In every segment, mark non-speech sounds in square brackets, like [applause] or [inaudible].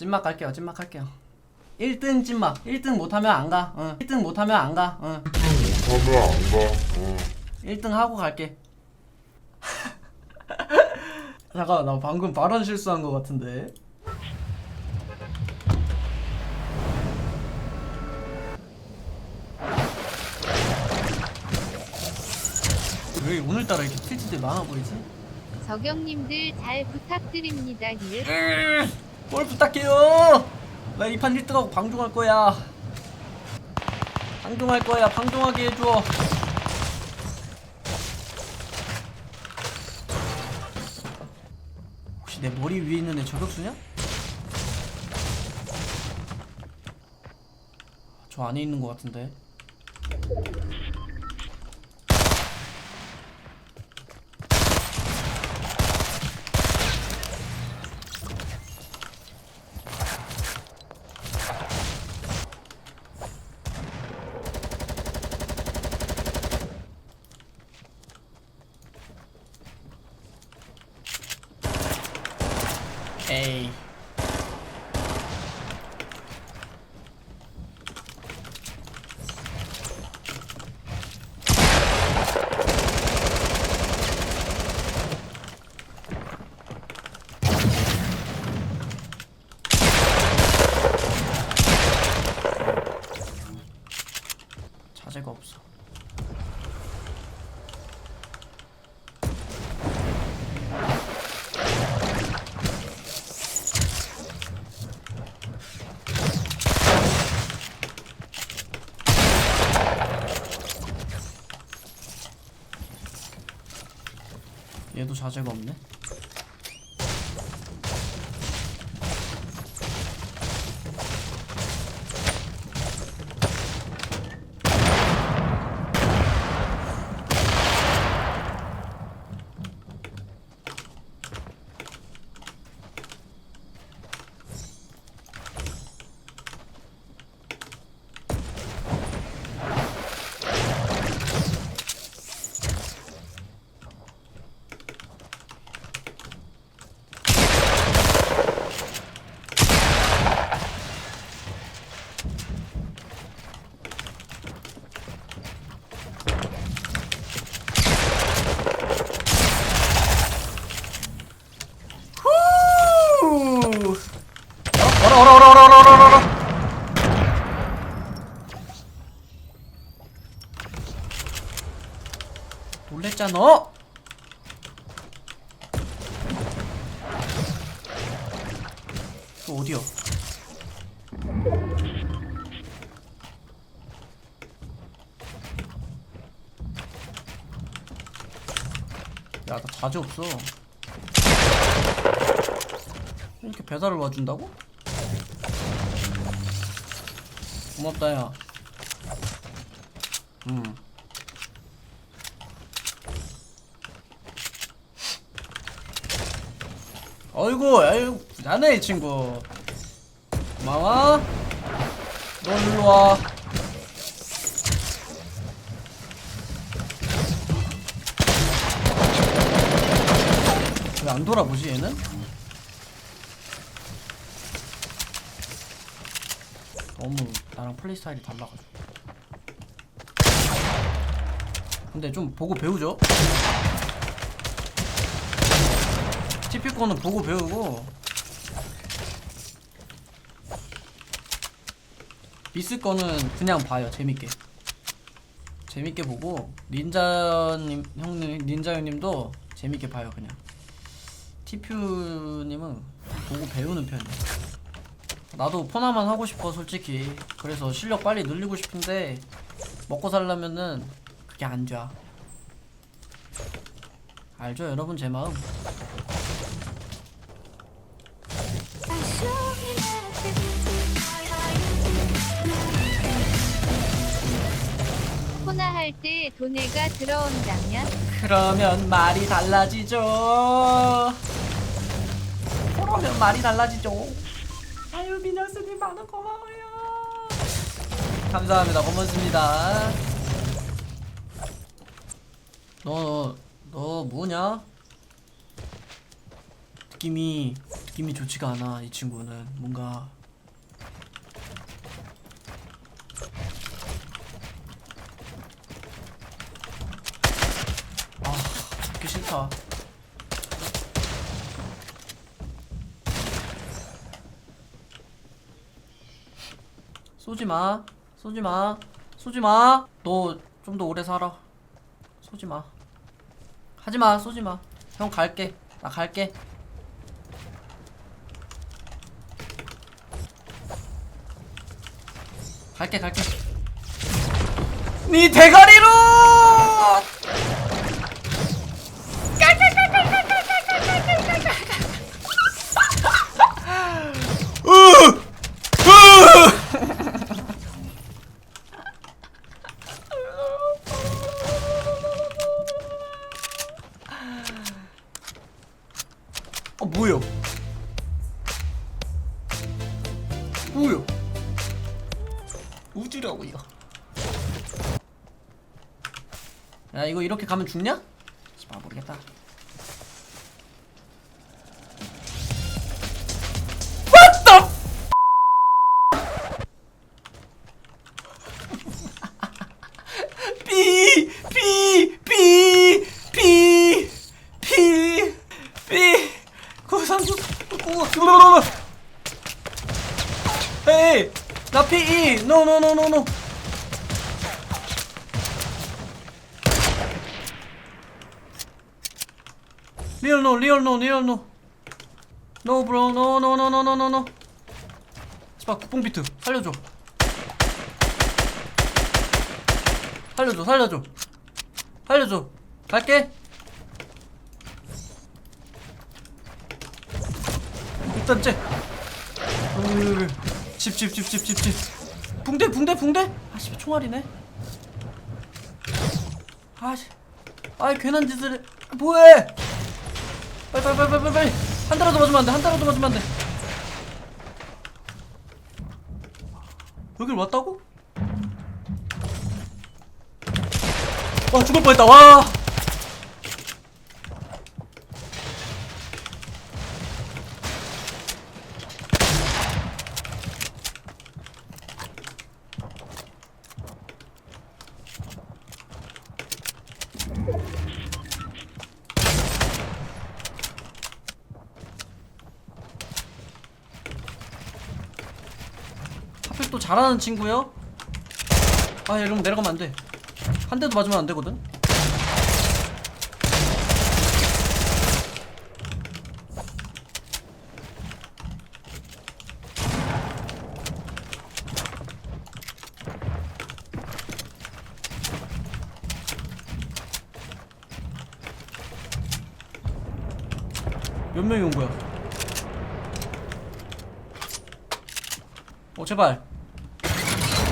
찐막 갈게요 찐막 할게요 1등 찐막 1등 못하면 안가 어. 1등 못하면 안가 어. 못하면 안 가. 어. 1등 하고 갈게 [laughs] 잠깐 나 방금 발언 실수한 것 같은데 왜 오늘따라 이렇게 트위치들 많아 보이지? 적영님들 잘 부탁드립니다. 니 뭘 부탁해요. 나 이 판 1등하고 방종할 거야. 방종할 거야. 방종하게 해줘. 혹시 내 머리 위에 있는 애 저격수냐? 저 안에 있는 것 같은데 에이 자제가 없어 얘도 자제가 없네 놀랬잖아 또 어디야 야나 자제 없어 이렇게 배달을 와준다고? 고맙다 야 음. 어이구 아이고 자네 이 친구. 고마워. 너 일로 와. 왜 안 돌아보지 얘는? 너무 나랑 플레이 스타일이 달라가지고. 근데 좀 보고 배우죠 TP 거는 보고 배우고. 미스 거는 그냥 봐요 재밌게. 재밌게 보고 닌자님 형님 닌자 형님도 재밌게 봐요 그냥. 티퓨님은 보고 배우는 편이에요. 나도 포나만 하고 싶어 솔직히. 그래서 실력 빨리 늘리고 싶은데 먹고 살려면은 그게 안 돼. 알죠 여러분 제 마음 코나 할때 돈에가 들어온다면? 그러면 말이 달라지죠. 그러면 말이 달라지죠. 아유 민혁스님 많은 고마워요. 감사합니다. 고맙습니다. 너, 너 뭐냐? 느낌이 느낌이 좋지가 않아 이 친구는. 뭔가 아 싫다 쏘지 마. 쏘지 마. 쏘지 마 너 좀 더 오래 살아. 쏘지 마. 하지 마. 쏘지 마 형 갈게. 나 갈게. 갈게 갈게. 네 대가리로 야 이거 이렇게 가면 죽냐? 아 모르겠다. What the 삐, 삐, 삐, 삐, 삐, 삐, 구상구, 구, 에이, 나 피, no, no, no, no, no. 리얼 노, 리얼 노, 리얼 노. Bro, no, no, no, no, no, no, no. 스파 국뽕 비트 살려줘. 살려줘, 살려줘, 살려줘. 갈게. 일단 째. 집, 집, 집, 집, 집, 집. 붕대, 붕대, 붕대. 아씨, 총알이네. 아씨, 아이 괜한 짓을 해. 뭐해? 빨리, 빨리, 빨리, 빨리, 빨리. 한 대라도 맞으면 안 돼. 한 대라도 맞으면 안 돼. 여길 왔다고? 와 죽을 뻔했다 와 하필 또 잘하는 친구요? 아 이러면 내려가면 안돼 한 대도 맞으면 안 되거든. 몇 명이 온 거야? 어 제발.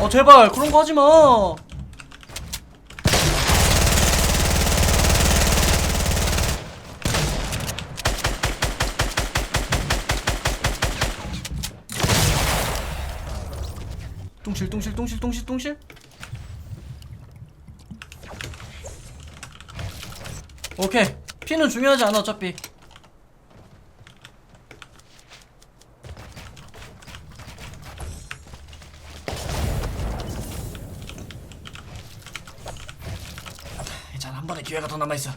어 제발 그런 거 하지 마. 똥실 똥실 똥실 똥실 똥실? 오케이. 피는 중요하지 않아 어차피 한 번의 기회가 더 남아있어.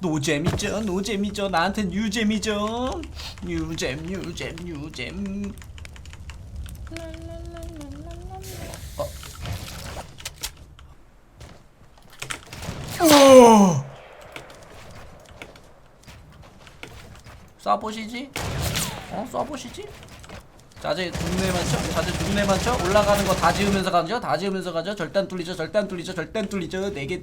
노잼이죠 노잼이죠. 나한텐 유잼이죠. 유잼 유잼 유잼. 어. 쏴보시지? 어 쏴보시지 자제 중내만 쳐? 자제 중내만 쳐? 올라가는 거 다 지으면서 가죠? 다 지으면서 가죠? 안 뚫리죠? 안 뚫리죠? 안 뚫리죠? 네개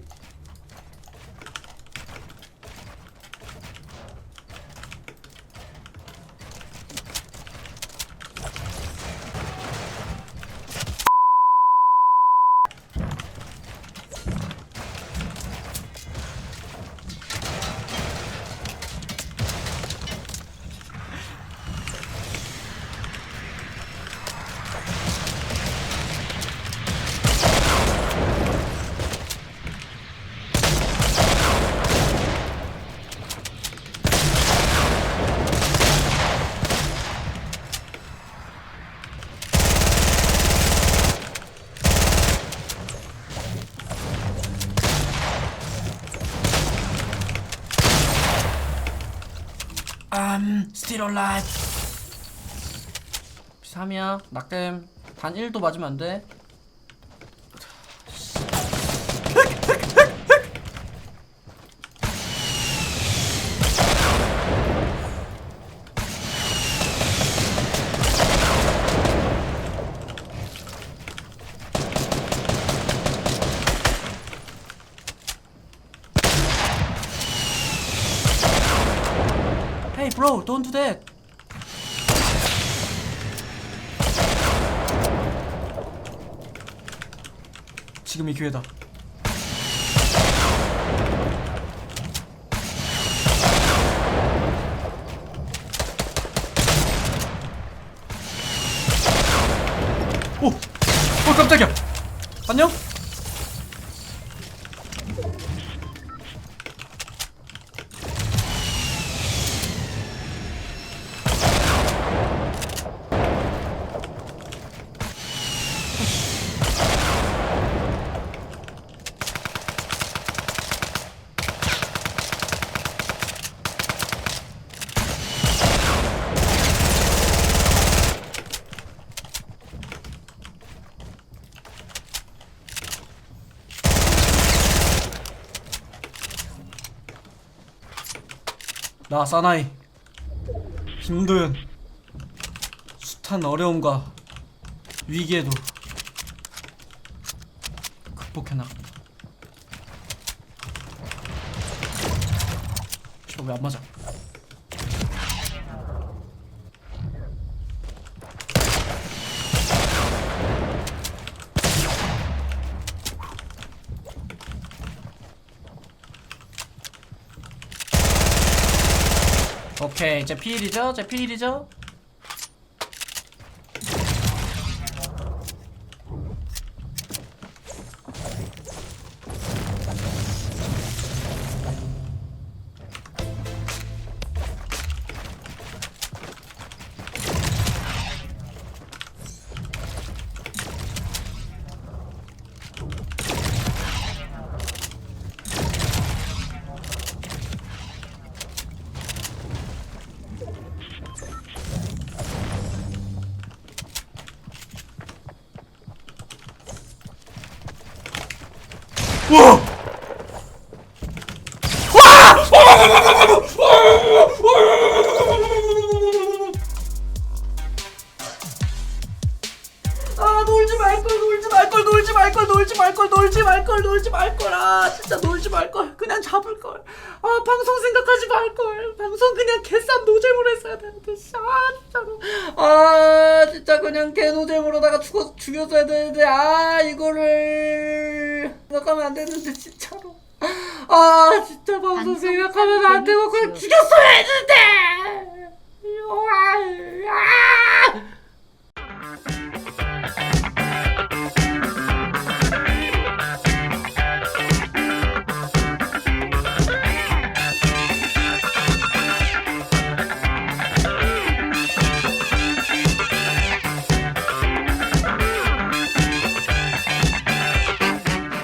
Alive 3이야 낙뎀 단 1도 맞으면 안돼 that 지금이 기회다 오! 어 깜짝이야 안녕? 나 사나이 힘든 숱한 어려움과 위기에도 극복해 나간다. 저왜 안 맞아? 오케이 제 피일이죠? 제 피일이죠? 우와! 말걸 놀지 말걸 놀지 말걸 아 진짜 놀지 말걸. 그냥 잡을걸. 아 방송 생각하지 말걸. 방송 그냥 개쌈 노잼으로 했어야 되는데 아 진짜로. 아 진짜 그냥 개 노잼으로다가 죽어 죽였어야 되는데 아 이거를. 생각하면 안 되는데 진짜로. 아 진짜 방송 생각하면 안 되고 그냥. 죽였어야 했는데! 아, 아.